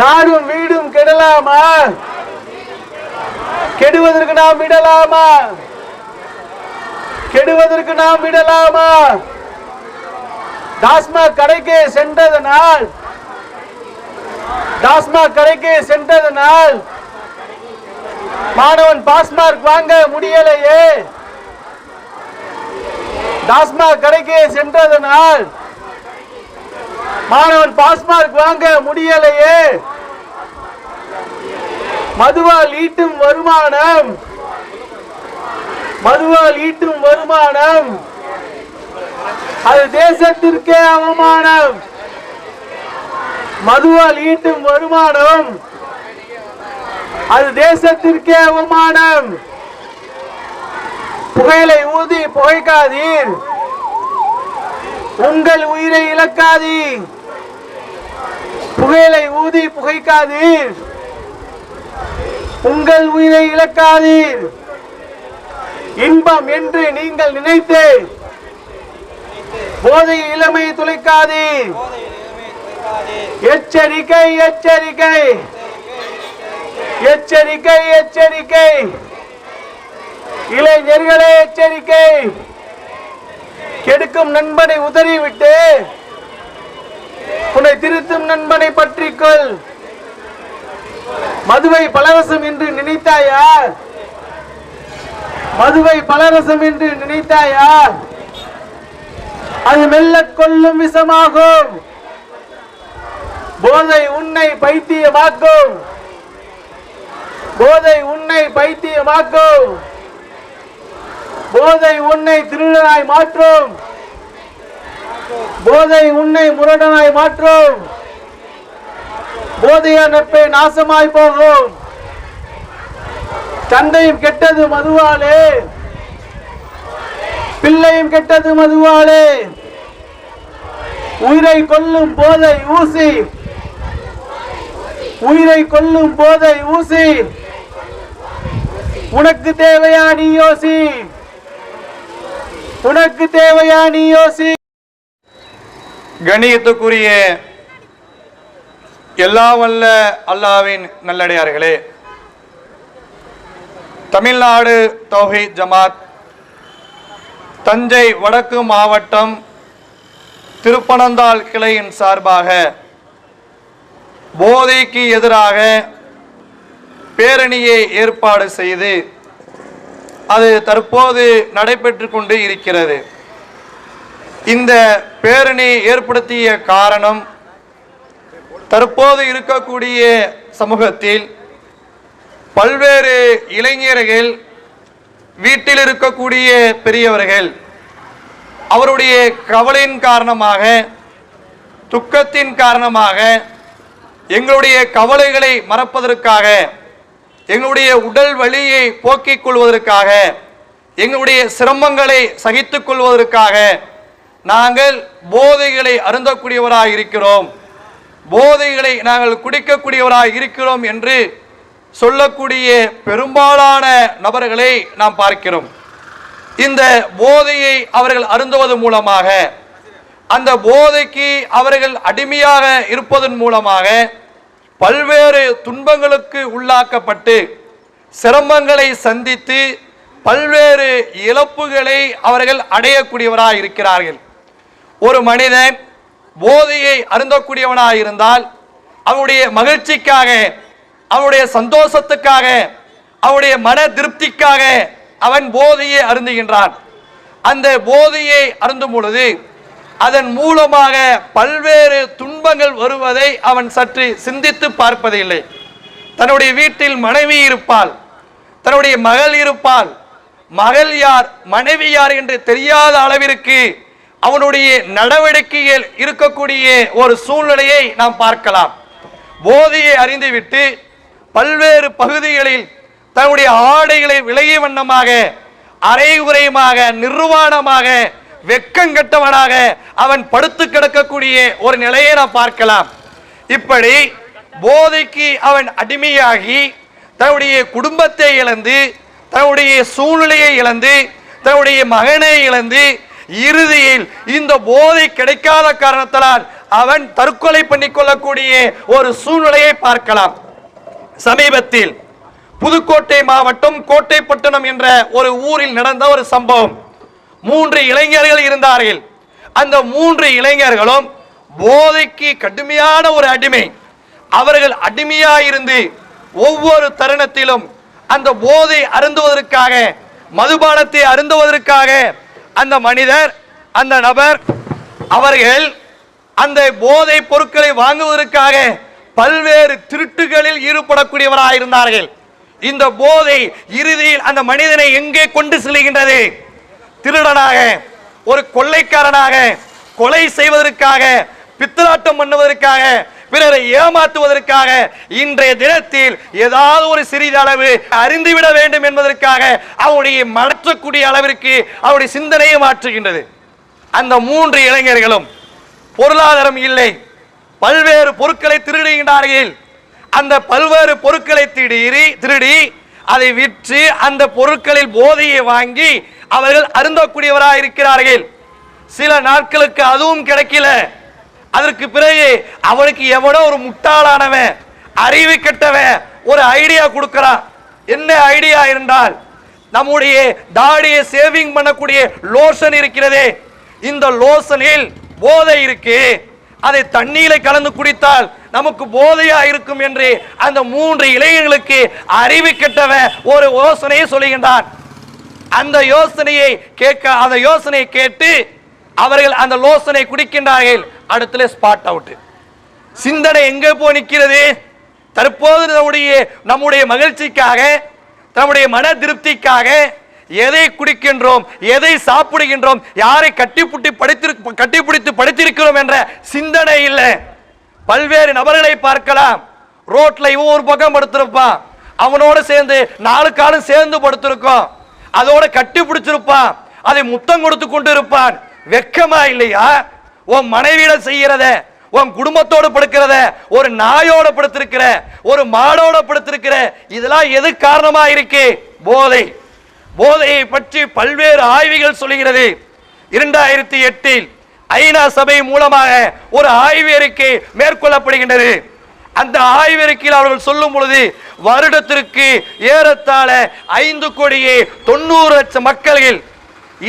நாடும் வீடும் கெடலாமா? கெடுவதற்கு நாம் விடலாமா? கெடுவதற்கு நாம் விடலாமா? டாஸ்மாக் கடைக்கு சென்றதனால் டாஸ்மாக் கடைக்கு சென்றதனால் மாணவன் பாஸ்மார்க் வாங்க முடியலையே. டாஸ்மாக் கடைக்கு சென்றதனால் மாணவன் பாஸ்மார்க் வாங்க முடியலையே. மதுவால் ஈட்டும் வருமானம். மதுவால் ஈட்டும் வருமானம். அது தேசத்திற்கே அவமானம். மதுவால் ஈட்டும் வருமானம். அது தேசத்திற்கே அவமானம். புகையிலை ஊதி புகைக்காதீர். உங்கள் உயிரை இழக்காதீர் புகையிலை ஊதி புகைக்காதீர். உங்கள் உயிரை இழக்காதீர். இன்பம் என்று நீங்கள் நினைத்து போதை இளமை துளைக்காதீர். எச்சரிக்கை எச்சரிக்கை. எச்சரிக்கை எச்சரிக்கை. இளைஞர்களே எச்சரிக்கை. கெடுக்கும் நண்பனை உதறிவிட்டு. உன்னை திருத்தும் நண்பனை பற்றிக்கொள். மதுவை பலரசம் என்று நினைத்தாயா? மதுவை பலரசம் என்று நினைத்தாயா? அது மெல்ல கொல்லும் விஷமாகும். போதை உன்னை பைத்தியமாக்கும். போதை உன்னை பைத்தியமாக்கும். போதை உன்னை திருடனாய் மாற்றும். போதை உன்னை முரடனாய் மாற்றும். போதைய நட்பை நாசமாய் போகும். தந்தையும் கெட்டது மதுவாலே. பிள்ளையும் கெட்டது மதுவாலே. உயிரை கொல்லும் போதை ஊசி. உயிரை கொல்லும் போதை ஊசி. உனக்கு தேவையா நீ யோசி. உனக்கு தேவையா நீ யோசி. கணியத்துக்குரிய எல்லா வல்ல அல்லாவின் நல்லடையார்களே தமிழ்நாடு தௌஹி ஜமாத் தஞ்சை வடக்கு மாவட்டம் திருப்பனந்தாள் கிளையின் சார்பாக போதைக்கு எதிராக பேரணியை ஏற்பாடு செய்து அது தற்போது நடைபெற்று கொண்டு இருக்கிறது. இந்த பேரணி ஏற்படுத்திய காரணம் தற்போது இருக்கக்கூடிய சமூகத்தில் பல்வேறு இளைஞர்கள் வீட்டில் இருக்கக்கூடிய பெரியவர்கள் அவருடைய கவலையின் காரணமாக துக்கத்தின் காரணமாக எங்களுடைய கவலைகளை மறப்பதற்காக எங்களுடைய உடல் வலியை போக்கிக் கொள்வதற்காக எங்களுடைய சிரமங்களை சகித்துக் கொள்வதற்காக நாங்கள் போதைகளை அருந்தக்கூடியவராக இருக்கிறோம். போதைகளை நாங்கள் குடிக்கக்கூடியவராக இருக்கிறோம் என்று சொல்லக்கூடிய பெரும்பாலான நபர்களை நாம் பார்க்கிறோம். இந்த போதையை அவர்கள் அருந்துவது மூலமாக அந்த போதைக்கு அவர்கள் அடிமையாக இருப்பதன் மூலமாக பல்வேறு துன்பங்களுக்கு உள்ளாக்கப்பட்டு சிரமங்களை சந்தித்து பல்வேறு இழப்புகளை அவர்கள் அடையக்கூடியவராக இருக்கிறார்கள். ஒரு மனிதன் போதையை அருந்தக்கூடியவனாக இருந்தால் அவனுடைய மகிழ்ச்சிக்காக அவனுடைய சந்தோஷத்துக்காக அவனுடைய மன திருப்திக்காக அவன் போதையை அருந்துகின்றான். அந்த போதையை அருந்தும் பொழுது அதன் மூலமாக பல்வேறு துன்பங்கள் வருவதை அவன் சற்று சிந்தித்து பார்ப்பதில்லை. தன்னுடைய வீட்டில் மனைவி இருப்பாள். தன்னுடைய மகள் இருப்பாள். மகள் யார் மனைவி யார் என்று தெரியாத அளவிற்கு அவனுடைய நடவடிக்கையில் இருக்கக்கூடிய ஒரு சூழ்நிலையை நாம் பார்க்கலாம். போதையை அறிந்துவிட்டு பல்வேறு பகுதிகளில் தன்னுடைய ஆடைகளை விலகிய வண்ணமாக அரைகுறையுமாக நிர்வாணமாக வெக்கங்கட்டவனாக அவன் படுத்து கிடக்கக்கூடிய ஒரு நிலையை நாம் பார்க்கலாம். இப்படி போதைக்கு அவன் அடிமையாகி தன்னுடைய குடும்பத்தை இழந்து தன்னுடைய சூழ்நிலையை இழந்து தன்னுடைய மகனை இழந்து இறுதியில் இந்த போதை கிடைக்காத காரணத்தினால் அவன் தற்கொலை பண்ணிக்கொள்ளக்கூடிய ஒரு சூழ்நிலையை பார்க்கலாம். சமீபத்தில் புதுக்கோட்டை மாவட்டம் கோட்டைப்பட்டினம் என்ற ஒரு ஊரில் நடந்த ஒரு சம்பவம். மூன்று இளைஞர்கள் இருந்தார்கள். அந்த மூன்று இளைஞர்களும் போதைக்கு கடுமையான ஒரு அடிமை. அவர்கள் அடிமையாயிருந்து ஒவ்வொரு தருணத்திலும் அந்த போதை அருந்துவதற்காக மதுபானத்தை அருந்துவதற்காக அந்த மனிதர் அந்த நபர் அவர்கள் அந்த போதை பொருட்களை வாங்குவதற்காக பல்வேறு திருட்டுகளில் ஈடுபடக்கூடியவராக இருந்தார்கள் இந்த போதை இறுதியில் அந்த மனிதனை எங்கே கொண்டு செல்கின்றது? திருடனாக ஒரு கொள்ளைக்காரனாக கொலை செய்வதற்காக பித்தலாட்டம் பண்ணுவதற்காக பிறரை ஏமாற்றுவதற்காக இன்றைய தினத்தில் ஏதாவது ஒரு சிறிதளவு அறிந்துவிட வேண்டும் என்பதற்காக அவனுடைய மாற்றக்கூடிய அளவிற்கு அவருடைய சிந்தனையை மாற்றுகின்றது. அந்த மூன்று இளைஞர்களும் பொருளாதாரம் இல்லை. பல்வேறு பொருட்களை திருடுகின்றார்கள். அந்த பல்வேறு பொருட்களை திருடி திருடி அதை விற்று அந்த பொருட்களில் போதையை வாங்கி அவர்கள் அருந்தக்கூடியவராக இருக்கிறார்கள் சில நாட்களுக்கு அதுவும் கிடைக்கல. அதற்கு பிறகு அவனுக்கு எவனோ ஒரு முட்டாளானவன் அறிவு கெட்டவன் ஒரு ஐடியா கொடுக்கறான். என்ன ஐடியா இருந்தால் நம்முடைய தாடியை சேவிங் பண்ணக்கூடிய லோஷன் இருக்கிறதே. இந்த லோஷனில் போதை இருக்கு. அதை தண்ணீரை கலந்து குடித்தால் நமக்கு போதையா இருக்கும் என்று அந்த மூன்று இளைஞர்களுக்கு அறிவு கெட்டவன் ஒரு யோசனையை சொல்லுகின்றான். அந்த யோசனையை கேட்க அந்த யோசனையை கேட்டு அவர்கள் அந்த லோசனை குடிக்கின்றார்கள். அடுத்துல ஸ்பாட் அவுட் சிந்தனை எங்கே போய் நிற்கிறது? தற்போது நம்முடைய நம்முடைய மகிழ்ச்சிக்காக நம்முடைய மன திருப்திக்காக எதை குடிக்கின்றோம் எதை சாப்பிடுகின்றோம் யாரை கட்டிப்புட்டி படித்திரு கட்டிப்பிடித்து படித்திருக்கிறோம் என்ற சிந்தனை இல்லை. பல்வேறு நபர்களை பார்க்கலாம். ரோட்ல இவன் ஒரு பக்கம் படுத்திருப்பான். அவனோட சேர்ந்து நாலு காலம் சேர்ந்து படுத்திருக்கோம். அதோட கட்டி பிடிச்சிருப்பான் அதை முத்தம் கொடுத்து கொண்டு இருப்பான் வெக்கமா இல்லையா? உன் மனைவியிட செய்யறத உன் குடும்பத்தோடு படுக்கிறத ஒரு நாயோட படுத்திருக்கிற ஒரு மாடோட படுத்திருக்கிற இதெல்லாம் எது காரணமா இருக்கு? போதை. போதையை பற்றி பல்வேறு ஆய்வுகள் சொல்கிறது இரண்டாயிரத்தி எட்டில் ஐநா சபை மூலமாக ஒரு ஆய்வறிக்கை மேற்கொள்ளப்படுகின்றது. அந்த ஆய்வறிக்கையில் அவர்கள் சொல்லும் பொழுது வருடத்திற்கு ஏறத்தாழ ஐந்து கோடியே தொண்ணூறு லட்சம் மக்கள்கள்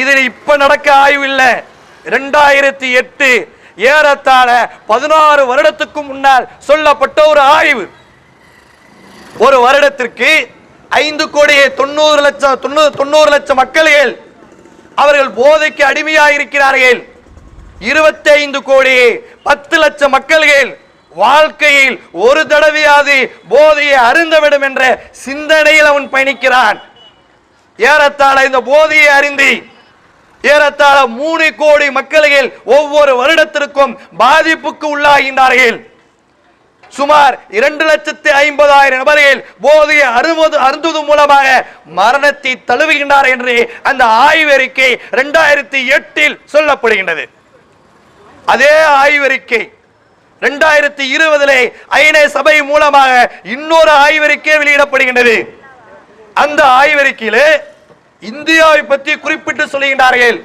இது இப்ப நடக்க ஆய்வு இல்லை. ரெண்டாயிரத்தி எட்டு ஏறத்தாழ பதினாறு வருடத்துக்கு முன்னால் சொல்லப்பட்ட ஒரு ஆய்வு. ஒரு வருடத்திற்கு ஐந்து கோடியே தொண்ணூறு லட்சம் தொண்ணூறு தொண்ணூறு லட்சம் மக்கள்கள் அவர்கள் போதைக்கு அடிமையாக இருக்கிறார்கள் இருபத்தி ஐந்து கோடியே பத்து லட்சம் மக்கள்கள் வாழ்க்கையில் ஒரு தடவையாவது போதையை அருந்தவிடும் என்ற சிந்தனையில் அவன் பயணிக்கிறான். ஏறத்தாழ இந்த போதையை அறிந்து ஏறத்தாழ மூணு கோடி மக்கள்கள் ஒவ்வொரு வருடத்திற்கும் பாதிப்புக்கு உள்ளாகின்றார்கள். சுமார் இரண்டு லட்சத்து ஐம்பதாயிரம் நபர்கள் போதையை அறுபது அருந்துவது மூலமாக மரணத்தை தழுவுகின்றார் என்று அந்த ஆய்வறிக்கை இரண்டாயிரத்தி எட்டில் சொல்லப்படுகின்றது. அதே ஆய்வறிக்கை இரண்டாயிரத்தி இருபதிலே ஐநா சபை மூலமாக இன்னொரு ஆய்வறிக்கை வெளியிடப்படுகின்றது. அந்த ஆய்வறிக்கையிலே இந்தியாவை பற்றி குறிப்பிட்டு சொல்லுகின்றார்கள்.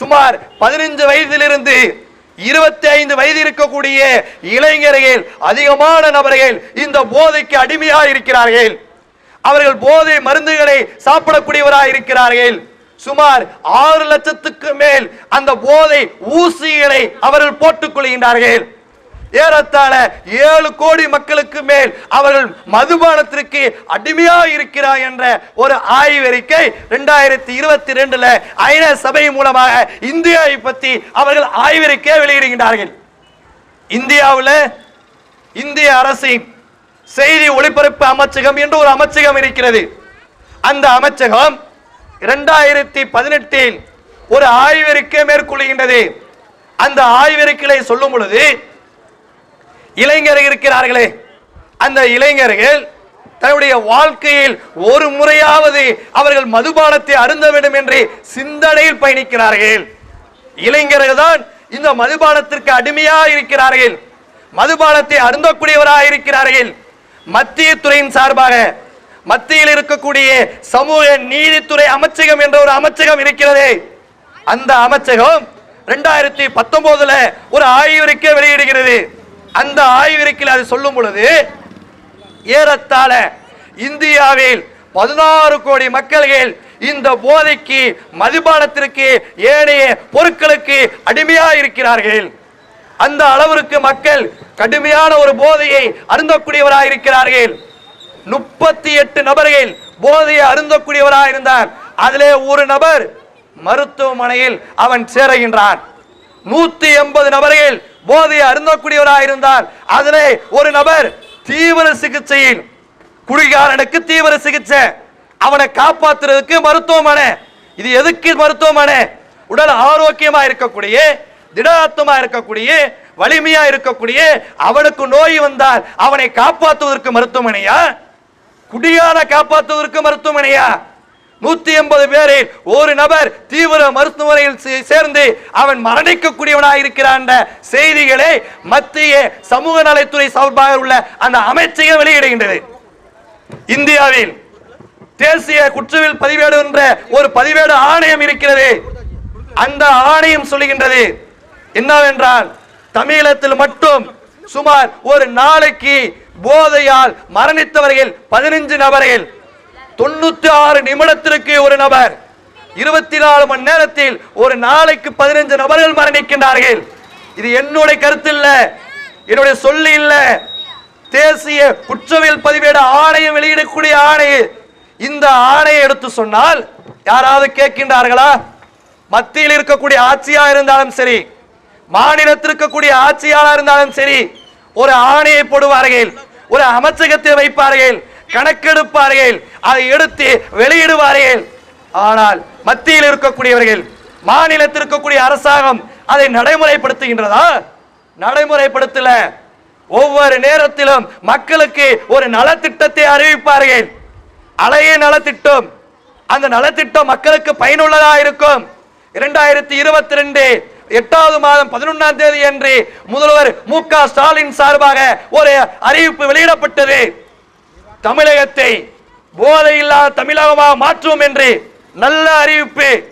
சுமார் பதினைஞ்சு வயதிலிருந்து இருபத்தி ஐந்து வயது இருக்கக்கூடிய இளைஞர்கள் அதிகமான நபர்கள் இந்த போதைக்கு அடிமையாக இருக்கிறார்கள். அவர்கள் போதை மருந்துகளை சாப்பிடக்கூடியவராக இருக்கிறார்கள். சுமார் ஆறு லட்சத்துக்கு மேல் அந்த போதை ஊசிகளை அவர்கள் போட்டுக் கொள்கின்றார்கள். ஏறத்தாழ ஏழு கோடி மக்களுக்கு மேல் அவர்கள் மதுபானத்திற்கு அடிமையா இருக்கிறார் என்ற ஒரு ஆய்வறிக்கை ரெண்டாயிரத்தி இருபத்தி ரெண்டுல ஐநா சபை மூலமாக இந்தியாவை பற்றி அவர்கள் ஆய்வறிக்கை வெளியிடுகின்றார்கள். இந்தியாவில் இந்திய அரசின் செய்தி ஒளிபரப்பு அமைச்சகம் என்று ஒரு அமைச்சகம் இருக்கிறது. அந்த அமைச்சகம் இரண்டாயிரத்தி பதினெட்டில் ஒரு ஆய்வறிக்கை மேற்கொள்கின்றது. அந்த ஆய்வறிக்கையை சொல்லும் பொழுது இளைஞர் இருக்கிறார்களே. அந்த இளைஞர்கள் தன்னுடைய வாழ்க்கையில் ஒரு முறையாவது அவர்கள் மதுபானத்தை அருந்த வேண்டும் என்று சிந்தனையில் பயணிக்கிறார்கள். இளைஞர்கள் தான் இந்த மதுபானத்திற்கு அடிமையா இருக்கிறார்கள். மதுபானத்தை அருந்தக்கூடியவராக இருக்கிறார்கள். மத்திய துறையின் சார்பாக மத்தியில் இருக்கக்கூடிய சமூக நீதித்துறை அமைச்சகம் என்ற ஒரு அமைச்சகம் இருக்கிறது. அந்த அமைச்சகம் ரெண்டாயிரத்தி பத்தொன்பதுல ஒரு ஆய்வறிக்கை வெளியிடுகிறது. அந்த ஆய்விற்கில் அது சொல்லும் பொழுது ஏறத்தாழ இந்தியாவில் பதினாறு கோடி மக்கள்கள் இந்த போதைக்கு மதுபானத்திற்கு ஏனைய பொருட்களுக்கு அடிமையா இருக்கிறார்கள். அந்த அளவிற்கு மக்கள் கடுமையான ஒரு போதையை அருந்தக்கூடியவராக இருக்கிறார்கள். முப்பத்தி எட்டு நபர்கள் போதையை அருந்தக்கூடியவராக இருந்தார். அதிலே ஒரு நபர் மருத்துவமனையில் அவன் சேருகின்றான். நூத்தி எண்பது நபர்கள் போதையை அருந்தக்கூடியவராக இருந்தார் அதிலே ஒரு நபர் தீவிர சிகிச்சையில் குடிகாரனுக்கு தீவிர சிகிச்சை. அவனை காப்பாத்துறதுக்கு மருத்துவமனை. இது எதுக்கு மருத்துவமனை? உடல் ஆரோக்கியமா இருக்கக்கூடிய திடாத்தமா இருக்கக்கூடிய வலிமையா இருக்கக்கூடிய அவனுக்கு நோய் வந்தால் அவனை காப்பாற்றுவதற்கு மருத்துவமனையா? குடியான காப்பாற்றுவதற்கு மருத்துவமனையா? நூத்தி எண்பது பேரில் ஒரு நபர் தீவிர மருத்துவமனையில் சே- சேர்ந்து அவன் மரணிக்கக்கூடியவனாக இருக்கிறான் செய்திகளை மத்திய சமூக நலத்துறை சார்பாக உள்ள அந்த அமைச்சகம் வெளியிடுகின்றது. இந்தியாவில் தேசிய குற்றவியல் பதிவேடு என்ற ஒரு பதிவேடு ஆணையம் இருக்கிறது. அந்த ஆணையம் சொல்லுகின்றது என்னவென்றால் தமிழகத்தில் மட்டும் சுமார் ஒரு நாளைக்கு போதையால் மரணித்தவர்கள் பதினஞ்சு நபர்கள் தொண்ணூத்தி ஆறு நிமிடத்திற்கு ஒரு நபர் இருபத்தி நாலு மணி நேரத்தில் ஒரு நாளைக்கு பதினஞ்சு நபர்கள் மரணிக்கின்றார்கள். இது என்னுடைய கருத்து இல்ல. என்னுடைய சொல்லி இல்ல. தேசிய குற்றவியல் பதிவேடு ஆணையம் வெளியிடக்கூடிய ஆணை இந்த ஆணையை எடுத்து சொன்னால் யாராவது கேட்கின்றார்களா? மத்தியில் இருக்கக்கூடிய ஆட்சியா இருந்தாலும் சரி மாநிலத்தில் இருக்கக்கூடிய ஆட்சியாளர் இருந்தாலும் சரி ஒரு ஆணையை போடுவார்கள் ஒரு அமைச்சகத்தை வைப்பார்கள் கணக்கெடுப்பார்கள் அதை எடுத்து வெளியிடுவார்கள். ஆனால் மத்தியில் இருக்கக்கூடியவர்கள் மாநிலத்தில் இருக்கக்கூடிய அரசாங்கம் அதை நடைமுறைப்படுத்துகின்றதா? நடைமுறைப்படுத்தல. ஒவ்வொரு நேரத்திலும் மக்களுக்கு ஒரு நலத்திட்டத்தை அறிவிப்பார்கள். அலைய நலத்திட்டம். அந்த நலத்திட்டம் மக்களுக்கு பயனுள்ளதா இருக்கும்? இரண்டாயிரத்தி இருபத்தி ரெண்டு எட்டாவது மாதம் பதினொன்றாம் தேதி அன்று முதல்வர் மு க ஸ்டாலின் சார்பாக ஒரு அறிவிப்பு வெளியிடப்பட்டது. தமிழகத்தை போதை இல்லாத தமிழகமாக மாற்றுவோம் என்று நல்ல அறிவிப்பு.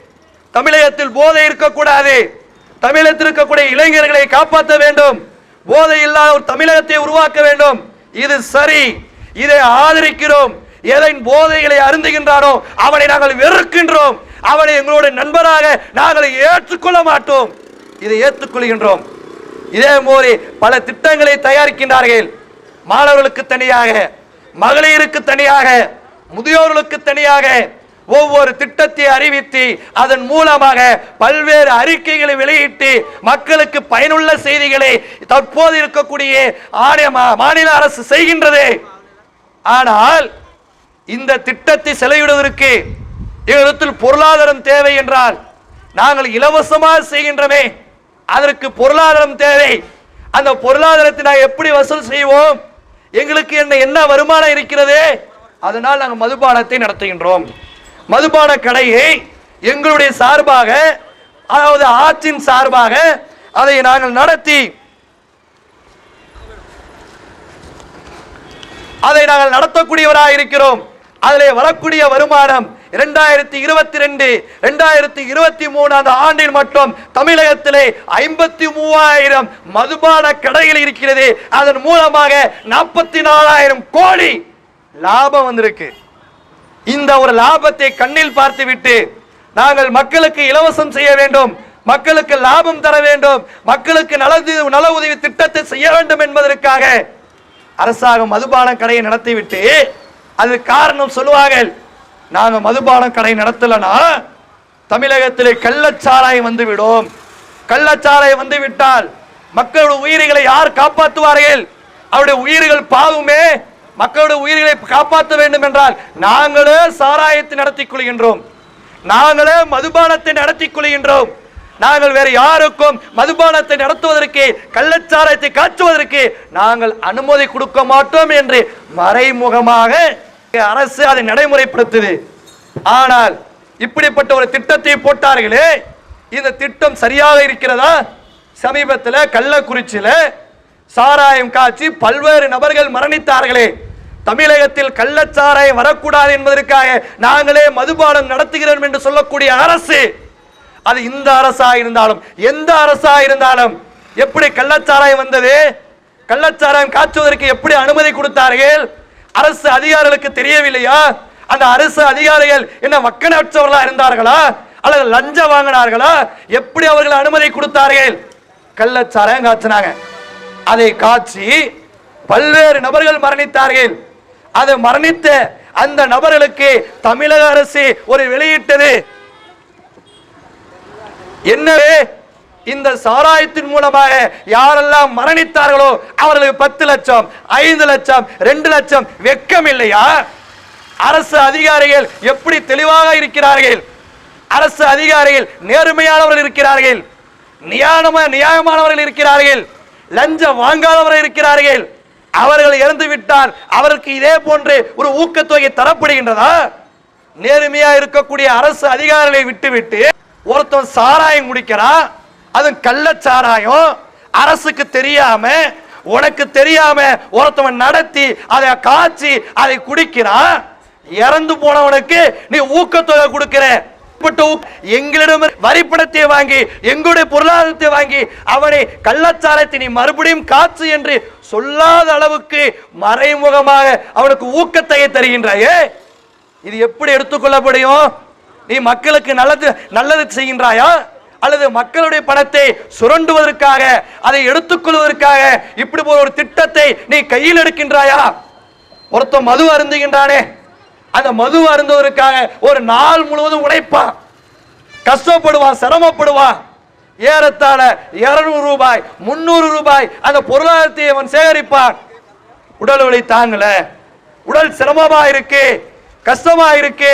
தமிழகத்தில் போதை இருக்கக்கூடாது. தமிழகத்தில் இருக்கக்கூடிய இளைஞர்களை காப்பாற்ற வேண்டும். போதை இல்லாத ஒரு தமிழகத்தை உருவாக்க வேண்டும். இது சரி. இதை ஆதரிக்கிறோம். எதை போதைகளை அருந்துகின்றானோ அவனை நாங்கள் வெறுக்கின்றோம். அவனை எங்களுடைய நண்பராக நாங்கள் ஏற்றுக்கொள்ள மாட்டோம். இதை ஏற்றுக்கொள்கின்றோம். இதே மாதிரி பல திட்டங்களை தயாரிக்கின்றார்கள். மாணவர்களுக்கு தனியாக மகளிருக்கு தனியாக முதியோர்களுக்கு தனியாக ஒவ்வொரு திட்டத்தை அறிவித்து அதன் மூலமாக பல்வேறு அறிக்கைகளை வெளியிட்டு மக்களுக்கு பயனுள்ள செய்திகளை தற்போது இருக்கக்கூடிய ஆணைய மா- மாநில அரசு செய்கின்றது. ஆனால் இந்த திட்டத்தை செலவிடுவதற்கு இடத்தில் பொருளாதாரம் தேவை என்றால் நாங்கள் இலவசமாக செய்கின்றமே அதற்கு பொருளாதாரம் தேவை. அந்த பொருளாதாரத்தை நாங்கள் எப்படி வசூல் செய்வோம்? எங்களுக்கு என்ன என்ன வருமானம் இருக்கிறது? அதனால் நாங்கள் மதுபானத்தை நடத்துகின்றோம். மதுபான கடையை எங்களுடைய சார்பாக அதாவது ஆற்றின் சார்பாக அதை நாங்கள் நடத்தி அதை நாங்கள் நடத்தக்கூடியவராக இருக்கிறோம் அதிலே வரக்கூடிய வருமானம் இரண்டாயிரத்தி இருபத்தி ரெண்டு இரண்டாயிரத்தி இருபத்தி மூணு அந்த ஆண்டில் மட்டும் தமிழகத்திலே ஐம்பத்தி மூவாயிரம் மதுபான கடைகள் இருக்கிறது. அதன் மூலமாக நாற்பத்தி நாலாயிரம் கோடி லாபம் வந்திருக்கு. இந்த ஒரு லாபத்தை கண்ணில் பார்த்துவிட்டு நாங்கள் மக்களுக்கு இலவசம் செய்ய வேண்டும் மக்களுக்கு லாபம் தர வேண்டும் மக்களுக்கு நல நல உதவி திட்டத்தை செய்ய வேண்டும் என்பதற்காக அரசாங்கம் மதுபான கடையை நடத்திவிட்டு அது காரணம் சொல்லுவார்கள். நாங்க மதுபான கடை நடத்தலனா தமிழகத்திலே கள்ளச்சாராயம் வந்துவிடும். கள்ளச்சாராயம் வந்து விட்டால் மக்களுடைய உயிர்களை யார் காப்பாற்றுவார்கள்? அவருடைய உயிர்கள் பாவுமே. மக்களுடைய உயிர்களை காப்பாற்ற வேண்டும் என்றால் நாங்களே சாராயத்தை நடத்திக் கொள்கின்றோம். நாங்களே மதுபானத்தை நடத்திக் கொள்கின்றோம். நாங்கள் வேறு யாருக்கும் மதுபானத்தை நடத்துவதற்கு கள்ளச்சாராயத்தை காட்டுவதற்கு நாங்கள் அனுமதி கொடுக்க மாட்டோம் என்று மறைமுகமாக அரசு அதை நடைமுறைப்படுத்துது. ஆனால் இப்படிப்பட்ட ஒரு திட்டத்தை போட்டார்களே இந்த திட்டம் சரியாக இருக்கிறதா? சமீபத்தில் கள்ளக்குறிச்சியில சாராயம் காய்ச்சி பல்வேறு நபர்கள் மரணித்தார்களே. தமிழகத்தில் கள்ளச்சாராயம் வரக்கூடாது என்பதற்காக நாங்களே மதுபானம் நடத்துகிறோம் என்று சொல்லக்கூடிய அரசு அது இந்த அரசா இருந்தாலும் எந்த அரசா இருந்தாலும் எப்படி கள்ளச்சாராயம் வந்தது? கள்ளச்சாராயம் காய்ச்சுவதற்கு எப்படி அனுமதி கொடுத்தார்கள்? அரசு அதிகாரிகளுக்கு தெரியவில்லையா? அந்த அரசு அதிகாரிகள் என்ன மக்கனற்றவர்களா இருந்தார்களா? அல்லது லஞ்சம் வாங்கினார்களா? எப்படி அவர்கள் அனுமதி கொடுத்தார்கள்? கள்ளச்சாராயம் காய்ச்சினாங்க. அதை காய்ச்சி பல்வேறு நபர்கள் மரணித்தார்கள். அதை மரணித்த அந்த நபர்களுக்கு தமிழக அரசு ஒரு வெளியிட்டது. என்னவே இந்த சாராயத்தின் மூலமாக யாரெல்லாம் மரணித்தார்களோ அவர்களுக்கு பத்து லட்சம் ஐந்து லட்சம் ரெண்டு லட்சம் வெக்கம் இல்லையா? அரசு அதிகாரிகள் எப்படி தெளிவாக இருக்கிறார்கள்? அரசு அதிகாரிகள் நேர்மையானவர்கள் இருக்கிறார்கள். நியாயமா நியாயமானவர்கள் இருக்கிறார்கள். லஞ்சம் வாங்காதவர்கள் இருக்கிறார்கள். அவர்கள் இறந்து விட்டால் அவருக்கு இதே போன்று ஒரு ஊக்கத்தொகை தரப்படுகின்றதா? நேர்மையா இருக்கக்கூடிய அரசு அதிகாரிகளை விட்டுவிட்டு ஒருத்தன் சாராயம் குடிக்கிறான் அது கள்ளச்சாராயம். அரசுக்கு தெரியாம உனக்கு தெரியாம ஒருத்தவன் நடத்தி அதை காய்ச்சி அதை குடிக்கிறான். இறந்து போனவனுக்கு நீ ஊக்கத்தொகை கொடுக்கிற. இப்படிப்பட்ட எங்களிடம் வரிப்பணத்தை வாங்கி எங்களுடைய பொருளாதாரத்தை வாங்கி அவனை கள்ளச்சாரத்தை நீ மறுபடியும் காற்று என்று சொல்லாத அளவுக்கு மறைமுகமாக அவனுக்கு ஊக்கத்தையை தருகின்றாயே. இது எப்படி எடுத்துக்கொள்ள முடியும் நீ மக்களுக்கு நல்லது நல்லது செய்கின்றாயா? அல்லது மக்களுடைய பணத்தை சுரண்டுவதற்காக அதை எடுத்துக்கொள்வதற்காக இப்படி ஒரு திட்டத்தை நீ கையில் எடுக்கின்றாயா? ஒருத்தன் மது அருந்துகின்றானே. அந்த மது அருந்துவதற்காக ஒரு நாள் முழுவதும் உழைப்பான் கஷ்டப்படுவான் சிரமப்படுவான். ஏறத்தாழ இருநூறு ரூபாய் முன்னூறு ரூபாய் அந்த பொருளாதாரத்தை அவன் சேகரிப்பான். உடல் வலி தாங்கல. உடல் சிரமமா இருக்கு. கஷ்டமா இருக்கு.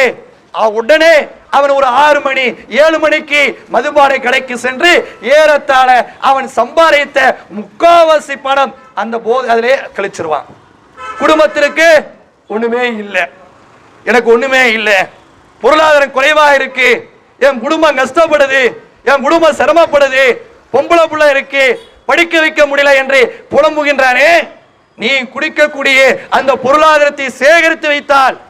உடனே அவன் ஒரு ஆறு மணி ஏழு மணிக்கு மதுபானை கடைக்கு சென்று ஏறத்தாழ அவன் சம்பாதித்த முக்காவாசி பணம் அந்த போது அதிலே கழிச்சிருவான். குடும்பத்திற்கு ஒண்ணுமே இல்லை. எனக்கு ஒண்ணுமே இல்லை. பொருளாதாரம் குறைவா இருக்கு. என் குடும்பம் கஷ்டப்படுது என் குடும்பம் சிரமப்படுது. பொம்பளை புள்ள இருக்கு. படிக்க வைக்க முடியல என்று புலம்புகின்றானே. நீ குடிக்கக்கூடிய அந்த பொருளாதாரத்தை சேகரித்து வைத்தால்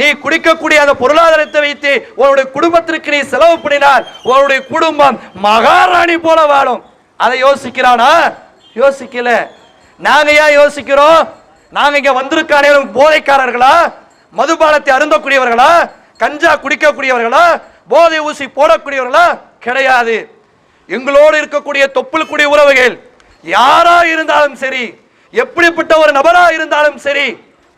நீ குடிக்கக்கூடிய அந்த பொருளாதாரத்தை வைத்து உன்னுடைய குடும்பத்திற்கு நீ செலவு பண்ணினால் உன்னுடைய குடும்பம் மகாராணி போல வாழும். அதை யோசிக்கிறானா? யோசிக்கல. நாங்க ஏன் யோசிக்கிறோம்? நாங்க இங்க வந்திருக்கானே போதைக்காரர்களா? மதுபானத்தை அருந்தக்கூடியவர்களா? கஞ்சா குடிக்கக்கூடியவர்களா? போதை ஊசி போடக்கூடியவர்களா? கிடையாது. எங்களோடு இருக்கக்கூடிய தொப்புளுக்குடைய உறவுகள் யாரா இருந்தாலும் சரி எப்படிப்பட்ட ஒரு நபரா இருந்தாலும் சரி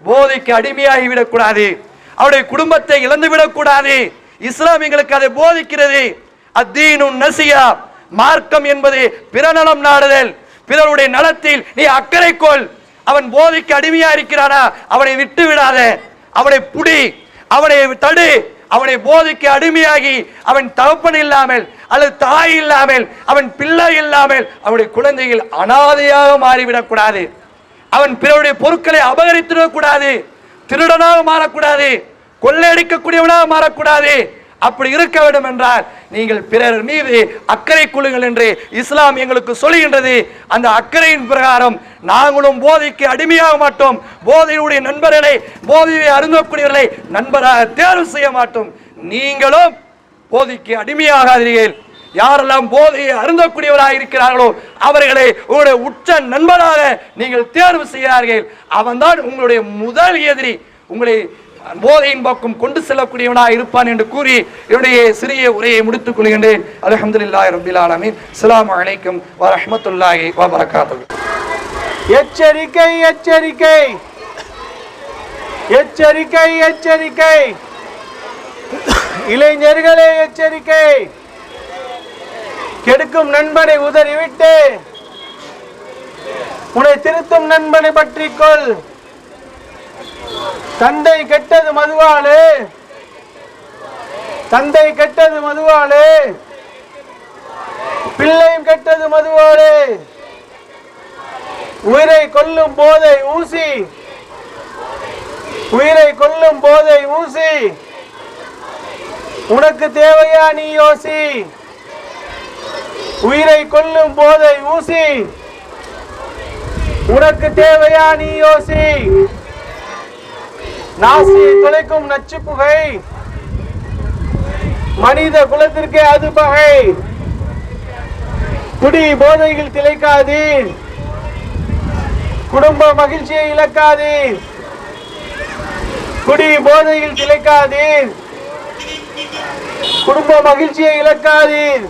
போதைக்கு அடிமையாகி விடக்கூடாது அவருடைய குடும்பத்தை இழந்து விடக்கூடாது இஸ்லாம் எங்களுக்கு அதை போதிக்கிறது. அத்தீனும் நசியா. மார்க்கம் என்பது பிறநலம் நாடுதல். பிறருடைய நலத்தில் நீ அக்கறை கொள். அவன் போதைக்கு அடிமையா இருக்கிறானா? அவனை விட்டு விடாத அவனை புடி. அவனை தடு. அவனை போதைக்கு அடிமையாகி அவன் தகப்பன் இல்லாமல் அல்லது தாய் இல்லாமல் அவன் பிள்ளை இல்லாமல் அவனுடைய குழந்தைகள் அனாதையாக மாறிவிடக்கூடாது அவன் பிறருடைய பொருட்களை அபகரித்துவிடக் கூடாது. திருடனாக மாறக்கூடாது கொள்ளையடிக்கக்கூடியவனாக மாறக்கூடாது. அப்படி இருக்க வேண்டும் என்றால் நீங்கள் பிறர் மீது அக்கறை கொள்ளுங்கள் என்று இஸ்லாம் எங்களுக்கு சொல்லுகின்றது. அந்த அக்கறையின் பிரகாரம் நாங்களும் போதைக்கு அடிமையாக மாட்டோம். போதையுடைய நண்பர்களை போதையை அருந்தக்கூடியவர்களை நண்பராக தேர்வு செய்ய மாட்டோம். நீங்களும் போதைக்கு அடிமையாகாதீர்கள். யாரெல்லாம் போதையை அருந்தக்கூடியவராக இருக்கிறார்களோ அவர்களை உங்களுடைய உச்ச நண்பராக நீங்கள் தேர்வு செய்கிறார்கள். அவன்தான் உங்களுடைய முதல் எதிரி. உங்களை போதையின் பக்கம் கொண்டு செல்லக்கூடியவனாக இருப்பான் என்று கூறி என்னுடைய சிறிய உரையை முடித்துக் கொள்கின்றேன். அல்ஹம்துலில்லாஹி ரப்பில் ஆலமீன். அஸ்ஸலாமு அலைக்கும் வ ரஹ்மத்துல்லாஹி எச்சரிக்கை எச்சரிக்கை. எச்சரிக்கை எச்சரிக்கை. இளைஞர்களே எச்சரிக்கை. கெடுக்கும் நண்பனை உதறிவிட்டு உன்னை திருத்தும் நண்பனை பற்றிக்கொள் தந்தை கெட்டது மதுவாளு. தந்தை கெட்டது மதுவாளு. பிள்ளையும் கெட்டது மதுவாளு. உயிரை கொல்லும் போதை ஊசி. உயிரை கொல்லும் போதை ஊசி. உனக்கு தேவையா நீ யோசி. உயிரை கொல்லும் போதை ஊசி. உனக்கு தேவையா நீ யோசி. நாசி துளைக்கும் நச்சு புகை. மனித குலத்திற்கே அது பகை. குடி போதையில் திளைக்காதீர் குடும்ப மகிழ்ச்சியை இழக்காதீர் குடி போதையில் திளைக்காதீர் குடும்ப மகிழ்ச்சியை இழக்காதீர்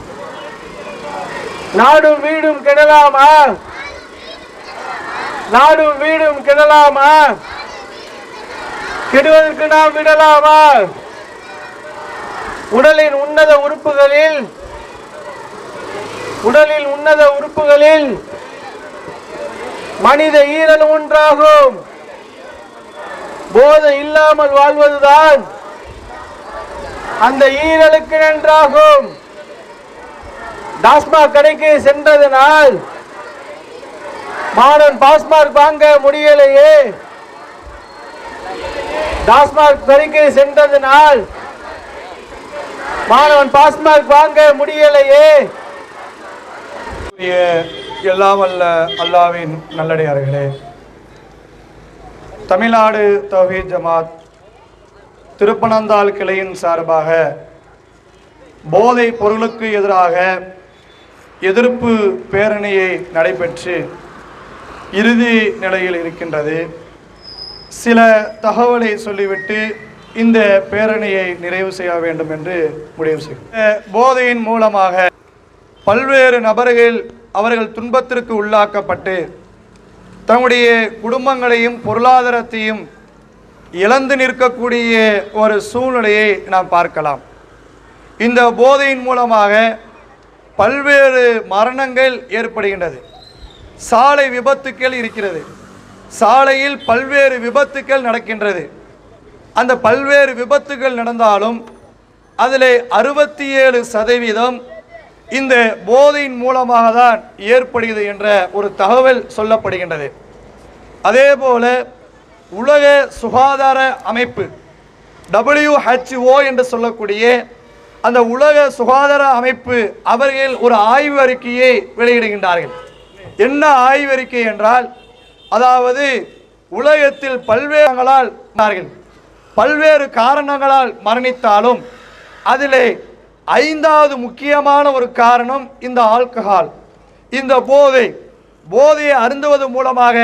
நாடும் வீடும் கெடலாமா? நாடும் வீடும் கெடலாமா? கெடுவதற்கு நாம் விடலாமா? உடலின் உன்னத உறுப்புகளில் உடலில் உன்னத உறுப்புகளில் மனித ஈரல் ஒன்றாகும். போதை இல்லாமல் வாழ்வதுதான் அந்த ஈரலுக்கு நன்றாகும். டாஸ்மாக் கடைக்கு சென்றதனால் மாணவன் பாஸ்மார்க் வாங்க முடியலையே. டாஸ்மாக் கடைக்கு சென்றதனால் மாணவன் பாஸ்மார்க் வாங்க முடியலையே. எல்லாம் அல்ல அல்லாவின் நல்லடையார்களே தமிழ்நாடு தௌஹீத் ஜமாத் திருப்பனந்தாள் கிளையின் சார்பாக போதை பொருளுக்கு எதிராக எதிர்ப்பு பேரணியை நடைபெற்று இறுதி நிலையில் இருக்கின்றது. சில தகவலை சொல்லிவிட்டு இந்த பேரணியை நிறைவு செய்ய வேண்டும் என்று முடிவு செய்யும் போதையின் மூலமாக பல்வேறு நபர்கள் அவர்கள் துன்பத்திற்கு உள்ளாக்கப்பட்டு தம்முடைய குடும்பங்களையும் பொருளாதாரத்தையும் இழந்து நிற்கக்கூடிய ஒரு சூழ்நிலையை நாம் பார்க்கலாம். இந்த போதையின் மூலமாக பல்வேறு மரணங்கள் ஏற்படுகின்றது. சாலை விபத்துக்கள் இருக்கிறது. சாலையில் பல்வேறு விபத்துக்கள் நடக்கின்றது. அந்த பல்வேறு விபத்துகள் நடந்தாலும் அதில் அறுபத்தி ஏழு சதவீதம் இந்த போதையின் மூலமாக தான் ஏற்படுகிறது என்ற ஒரு தகவல் சொல்லப்படுகின்றது. அதேபோல உலக சுகாதார அமைப்பு டபிள்யூஹெச்ஓ என்று சொல்லக்கூடிய அந்த உலக சுகாதார அமைப்பு அவர்கள் ஒரு ஆய்வு அறிக்கையை வெளியிடுகின்றார்கள். என்ன ஆய்வறிக்கை என்றால் அதாவது உலகத்தில் பல்வேறுகளால் பல்வேறு காரணங்களால் மரணித்தாலும் அதிலே ஐந்தாவது முக்கியமான ஒரு காரணம் இந்த ஆல்கஹால். இந்த போதை போதையை அருந்துவது மூலமாக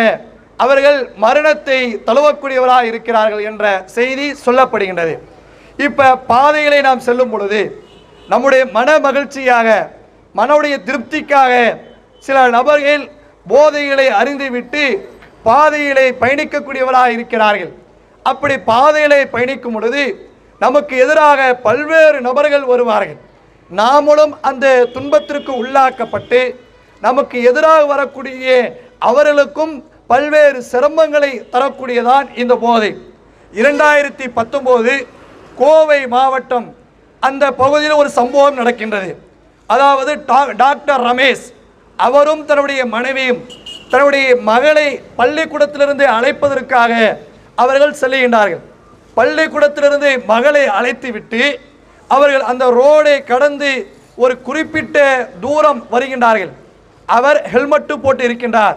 அவர்கள் மரணத்தை தழுவக்கூடியவராக இருக்கிறார்கள் என்ற செய்தி சொல்லப்படுகின்றது. இப்போ பாதைகளை நாம் செல்லும் பொழுது நம்முடைய மன மகிழ்ச்சியாக மனவுடைய திருப்திக்காக சில நபர்கள் போதைகளை அறிந்துவிட்டு பாதையிலே பயணிக்கக்கூடியவராக இருக்கிறார்கள். அப்படி பாதையிலே பயணிக்கும் பொழுது நமக்கு எதிராக பல்வேறு நபர்கள் வருவார்கள். நாமளும் அந்த துன்பத்திற்கு உள்ளாக்கப்பட்டு நமக்கு எதிராக வரக்கூடிய அவர்களுக்கும் பல்வேறு சிரமங்களை தரக்கூடியதான் இந்த போதை. இரண்டாயிரத்தி பத்தொம்போது கோவை மாவட்டம் அந்த பகுதியில் ஒரு சம்பவம் நடக்கின்றது. அதாவது டா- டாக்டர் ரமேஷ் அவரும் தன்னுடைய மனைவியும் தன்னுடைய மகளை பள்ளிக்கூடத்திலிருந்து அழைப்பதற்காக அவர்கள் செல்லுகின்றார்கள் பள்ளிக்கூடத்திலிருந்து மகளை அழைத்து விட்டு அவர்கள் அந்த ரோடை கடந்து ஒரு குறிப்பிட்ட தூரம் வருகின்றார்கள். அவர் ஹெல்மெட்டு போட்டு இருக்கின்றார்.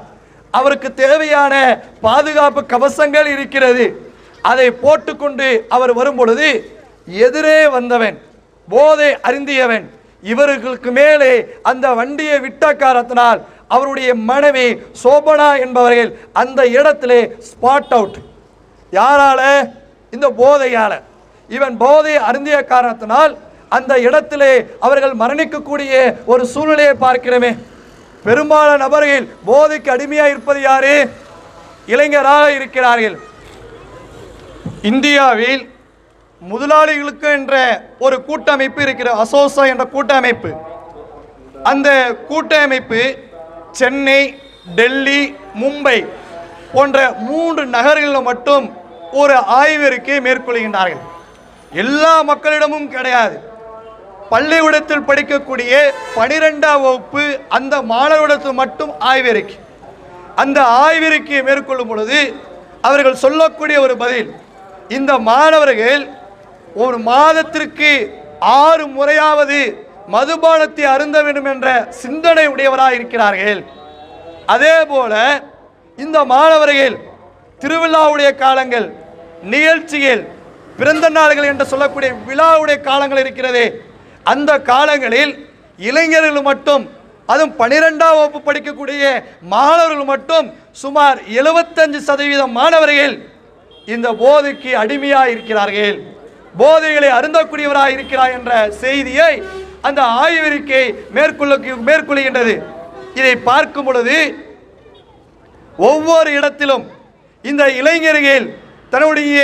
அவருக்கு தேவையான பாதுகாப்பு கவசங்கள் இருக்கிறது. அதை போட்டுக்கொண்டு அவர் வரும்பொழுது எதிரே வந்தவன் போதை அருந்தியவன் இவர்களுக்கு மேலே அந்த வண்டியை விட்ட காரணத்தினால் அவருடைய மனைவி சோபனா என்பவர்கள் அந்த இடத்திலே ஸ்பாட் அவுட் யாரால? இந்த போதையால. இவன் போதை அருந்திய காரணத்தினால் அந்த இடத்திலே அவர்கள் மரணிக்கக்கூடிய ஒரு சூழ்நிலையை பார்க்கிறோமே. பெரும்பாலான நபர்கள் போதைக்கு அடிமையாக இருப்பது யாரு? இளைஞராக இருக்கிறார்கள். இந்தியாவில் முதலாளிகளுக்கு என்ற ஒரு கூட்டமைப்பு இருக்கிற அசோசா என்ற கூட்டமைப்பு. அந்த கூட்டமைப்பு சென்னை டெல்லி மும்பை போன்ற மூன்று நகர்களில் மட்டும் ஒரு ஆய்வறிக்கை மேற்கொள்கின்றார்கள். எல்லா மக்களிடமும் கிடையாது. பள்ளிக்கூடத்தில் படிக்கக்கூடிய பனிரெண்டாம் வகுப்பு அந்த மாணவரிடத்தில் மட்டும் ஆய்வறிக்கை அந்த ஆய்வறிக்கையை மேற்கொள்ளும் பொழுது அவர்கள் சொல்லக்கூடிய ஒரு பதில் இந்த மாணவர்கள் ஒரு மாதத்திற்கு ஆறு முறையாவது மதுபானத்தை அருந்த வேண்டும் என்ற சிந்தனை உடையவராக இருக்கிறார்கள். அதே போல இந்த மாணவர்கள் திருவிழாவுடைய காலங்கள் நிகழ்ச்சிகள் பிறந்த நாள்கள் என்று சொல்லக்கூடிய விழாவுடைய காலங்கள் இருக்கிறதே. அந்த காலங்களில் இளைஞர்கள் மட்டும் அதுவும் பனிரெண்டாம் வகுப்பு படிக்கக்கூடிய மாணவர்கள் மட்டும் சுமார் 75% சதவீதம் மாணவர்கள் இந்த போதைக்கு அடிமையாக இருக்கிறார்கள் போதைகளை அருந்தக்கூடியவராக இருக்கிறார் என்ற செய்தியை அந்த ஆய்வறிக்கை மேற்கொள்ள மேற்கொள்கின்றது. இதை பார்க்கும் பொழுது ஒவ்வொரு இடத்திலும் இந்த இளைஞர்கள் தன்னுடைய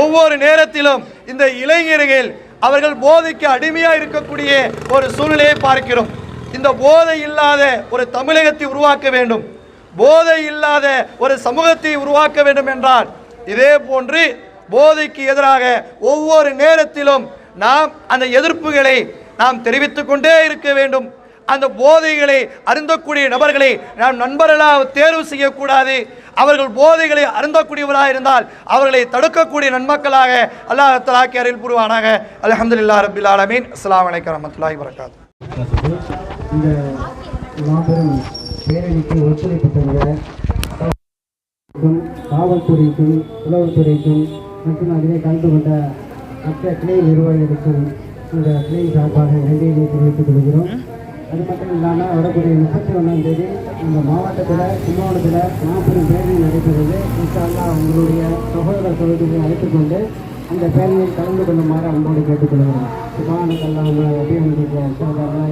ஒவ்வொரு நேரத்திலும் இந்த இளைஞர்கள் அவர்கள் போதைக்கு அடிமையாக இருக்கக்கூடிய ஒரு சூழ்நிலையை பார்க்கிறோம். இந்த போதை இல்லாத ஒரு தமிழகத்தை உருவாக்க வேண்டும். போதை இல்லாத ஒரு சமூகத்தை உருவாக்க வேண்டும் என்றால் இதே போன்று போதைக்கு எதிராக ஒவ்வொரு நேரத்திலும் நாம் அந்த எதிர்ப்புகளை நாம் தெரிவித்துக் கொண்டே இருக்க வேண்டும். அந்த போதைகளை அருந்தக்கூடிய நபர்களை நாம் நண்பர்களாக தேர்வு செய்யக்கூடாது. அவர்கள் போதைகளை அருந்தக்கூடியவராக இருந்தால் அவர்களை தடுக்கக்கூடிய நன்மக்களாக அல்லாஹ் தலாக்கி அருள் புரிவானாக. அல்ஹம்துலில்லாஹ் ரபில் ஆலமீன். அஸ்லாம் வலைக்கம் வரமத்துல்லாஹி வரகாத் இந்த மாபெரும் பேரணிக்கு ஒத்துழைப்பு தந்த காவல்துறைக்கும் உளவுத்துறைக்கும் மற்றும் அதிலே கலந்து கொண்ட மற்ற கிளை நிர்வாகிகளுக்கும் இந்த கிளை சார்பாக நன்றியை தெரிவித்துக் கொள்கிறோம். அது மட்டும் இல்லாமல் வரக்கூடிய முப்பத்தி ஒன்றாம் தேதி இந்த மாவட்டத்தில் கும்பகோணத்தில் மாபெரும் பேரணி நடைபெறுது. இன்ஷால்லா அவங்களுடைய சகோதர சகோதரிகளை அழைத்துக் கொண்டு அந்த பேரணியில் கலந்து கொள்ளுமாறு அன்போடு கேட்டுக்கொள்கிறோம் சுபானுக்கல்லாமல் அபியானிக்கு சாதாரண